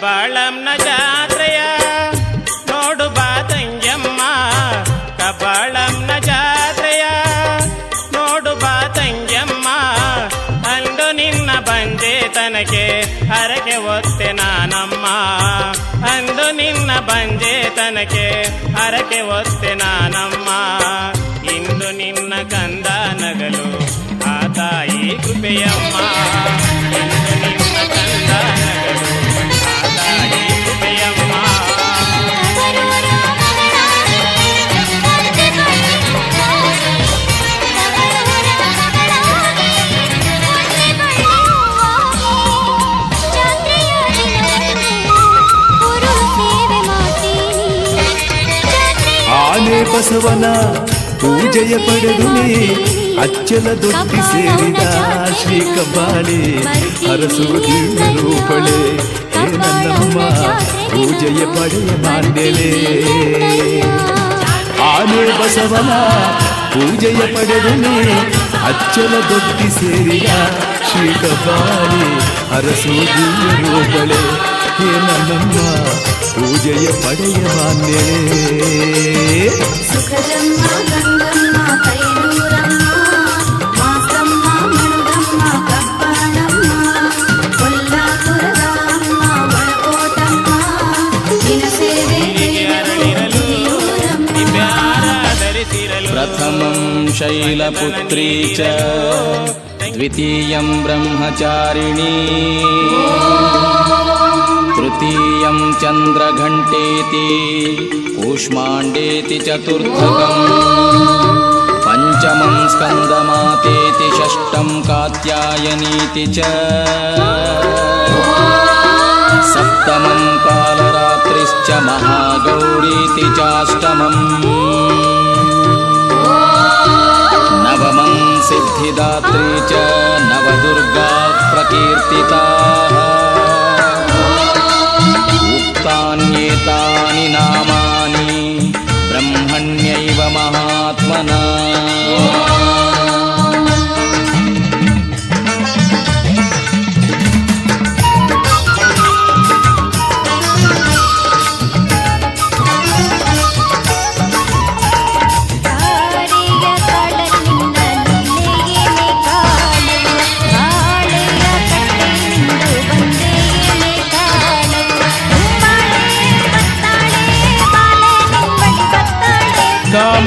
ಕಬ್ಬಾಳಂನ ಜಾತ್ರೆಯ ನೋಡು ಬಾ ತಂಗಮ್ಮ. ಕಬ್ಬಾಳಂನ ಜಾತ್ರೆಯ ನೋಡು ಬಾ ಅಂದು ನಿನ್ನ ಬಂದೆ ತನಕೆ ಹರಕೆ ಒತ್ತೆ ನಾನಮ್ಮ. ಅಂದು ನಿನ್ನ ಬಂದೆ ತನಕೆ ಹರಕೆ ಒತ್ತೆ ನಾನಮ್ಮ. ಇಂದು ನಿನ್ನ ಕಂದ ನಗಲು ಆ ತಾಯಿ ಕೃಪೆಯಮ್ಮ. ಬಸವನ ಪೂಜೆಯ ಪಡೆದುನೆ ಅಚ್ಚಲ ದೊಡ್ಡಿ ಸೇರಿದ ಶ್ರೀ ಕಬ್ಬಾಳೆ ಹರಸು ರೂಪಳೆ ಹೇ ನನ್ನಮ್ಮ ಪೂಜೆಯ ಪಡೆಯ ಮಾಂಡೆಲೆ ಆನೆ ಬಸವನ ಪೂಜೆಯ ಪಡೆದುನೆ ಅಚ್ಚಲ ದೊಡ್ಡಿ ಸೇರಿದ ಶ್ರೀ ಕಬ್ಬಾಳೆ ಹರಸು ರೂಪಳೆ ಹೇ ನನ್ನಮ್ಮ ಪೂಜೆಯ ಪಡೆಯ ಮಾಂಡೆಲೆ ಸುಖಜಮ್ಮ ಗಂಗಮ್ಮ ಕೈನೂರಮ್ಮ ಮಾಸಮ್ಮ ಮಣಗಮ್ಮ ಕಬ್ಬಾಳಮ್ಮ ಕೊಲ್ಲಾಪುರದ ಅಮ್ಮ ಒಳಕೋಟಮ್ಮ ನಿನ ಸೇವೆಗೆ ಅರಳಿರಲು ದಿವ್ಯಾರ ಧರಿಸಿರಲು प्रथमं शैलपुत्री च द्वितीयं ब्रह्मचारिणी तृतीयं चन्द्रघण्टेति कूष्माण्डेति चतुर्थकम् पञ्चमं स्कन्दमातेति षष्ठं कात्यायनीति च सप्तमं कालरात्रिश्च महागौरीति चाष्टमम् नवमं सिद्धिदात्री च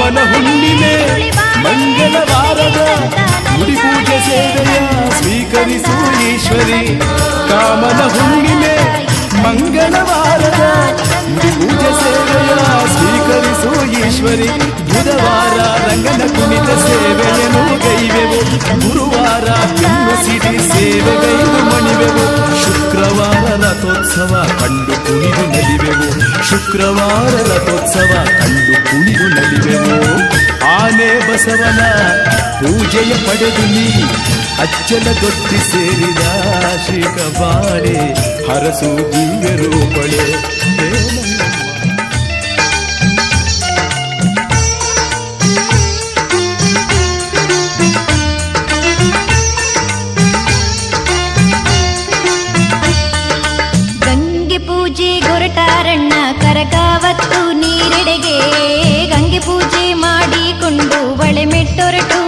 ಕಾಮನ ಹುಣ್ಣಿಮೆ, ಮಂಗಳವಾರದ ಮುಡಿ ಪೂಜೆ ಸೇವೆಯ ಸ್ವೀಕರಿಸು ಈಶ್ವರಿ. ಕಾಮನ ಹುಣ್ಣಿಮೆ, ಮಂಗಳವಾರದ ಮುಡಿ ಪೂಜೆ ಸೇವೆಯ ಸ್ವೀಕರಿಸು ಈಶ್ವರಿ. ಬುಧವಾರ ರಂಗನ ಕುಣಿತ ಸೇವೆಯನ್ನು ಗೈವೆವು. ಗುರುವಾರ ಬೆನ್ನು ಸಿಡಿ ಸೇವೆಗೈದು ಮಣಿವೆವು. ಶುಕ್ರವಾರ ರಥೋತ್ಸವ ಕಂಡು ಕುಣಿದು ಶುಕ್ರವಾರ ರಥೋತ್ಸವ ಕಂಡು ಕುಣಿದು ನಲಿವೆವು ಆನೆ ಬಸವನ ಪೂಜೆಯ ಪಡೆದು ನೀ ಅಚ್ಚಲ ತೊಟ್ಟಿ ಸೇರಿದ ಶ್ರೀ ಕಬಾಳೆ ಹರಸು ದಿವ್ಯ ರೂಪಳೆ. കൊണ്ടു വളമെട്ടൊരട്ടു